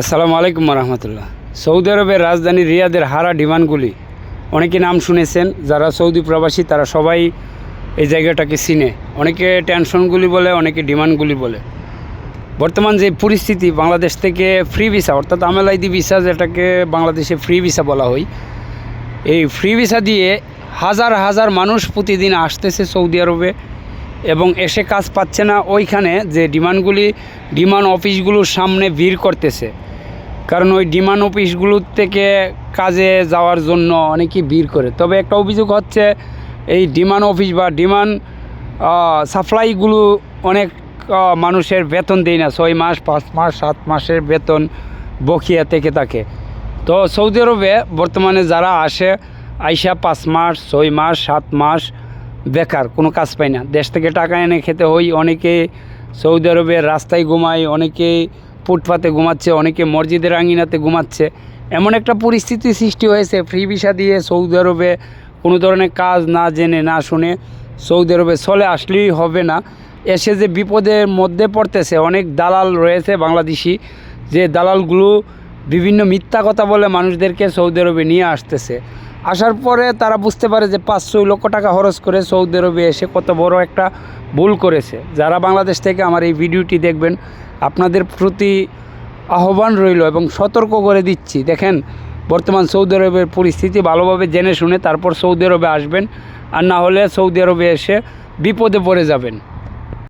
আসসালামু আলাইকুম রহমতুল্লাহ সৌদি আরবের রাজধানী রিয়াদের হারা ডিমান্ডগুলি, অনেকে নাম শুনেছেন, যারা সৌদি প্রবাসী তারা সবাই এই জায়গাটাকে চিনে। অনেকে টেনশনগুলি বলে, অনেকে ডিমান্ডগুলি বলে। বর্তমান যে পরিস্থিতি, বাংলাদেশ থেকে ফ্রি ভিসা, অর্থাৎ আমেলাইদি ভিসা, যেটাকে বাংলাদেশে ফ্রি ভিসা বলা হয়, এই ফ্রি ভিসা দিয়ে হাজার হাজার মানুষ প্রতিদিন আসতেছে সৌদি আরবে এবং এসে কাজ পাচ্ছে না। ওইখানে যে ডিমান্ডগুলি, ডিমান্ড অফিসগুলোর সামনে ভিড় করতেছে। কারণ ওই ডিমান্ড অফিসগুলোর থেকে কাজে যাওয়ার জন্য অনেকেই ভিড় করে। তবে একটা অভিযোগ হচ্ছে, এই ডিমান্ড অফিস বা ডিমান্ড সাপ্লাইগুলো অনেক মানুষের বেতন দেয় না। ছয় মাস, পাঁচ মাস, সাত মাসের বেতন বকিয়া থেকে থাকে। তো সৌদি আরবে বর্তমানে যারা আসে, আইসা পাঁচ মাস, ছয় মাস, সাত মাস বেকার, কোনো কাজ পায় না। দেশ থেকে টাকা এনে খেতে হই অনেকে সৌদি আরবে রাস্তায় ঘুমায় অনেকে ফুটপাতে ঘুমাচ্ছে, অনেকে মসজিদের আঙিনাতে ঘুমাচ্ছে। এমন একটা পরিস্থিতি সৃষ্টি হয়েছে, ফ্রি ভিসা দিয়ে সৌদি আরবে কোনো ধরনের কাজ না জেনে, না শুনে সৌদি আরবে চলে আসলেই হবে না। এসে যে বিপদের মধ্যে পড়তেছে, অনেক দালাল রয়েছে বাংলাদেশি, যে দালালগুলো বিভিন্ন মিথ্যা কথা বলে মানুষদেরকে সৌদি আরবে নিয়ে আসতেছে। আসার পরে তারা বুঝতে পারে যে পাঁচ ছয় লক্ষ টাকা খরচ করে সৌদি আরবে এসে কত বড় একটা ভুল করেছে। যারা বাংলাদেশ থেকে আমার এই ভিডিওটি দেখবেন, আপনাদের প্রতি আহ্বান রইল এবং সতর্ক করে দিচ্ছি। দেখেন, বর্তমান সৌদি আরবের পরিস্থিতি ভালোভাবে জেনে শুনে তারপর সৌদি আরবে আসবেন, আর না হলে সৌদি আরবে এসে বিপদে পড়ে যাবেন।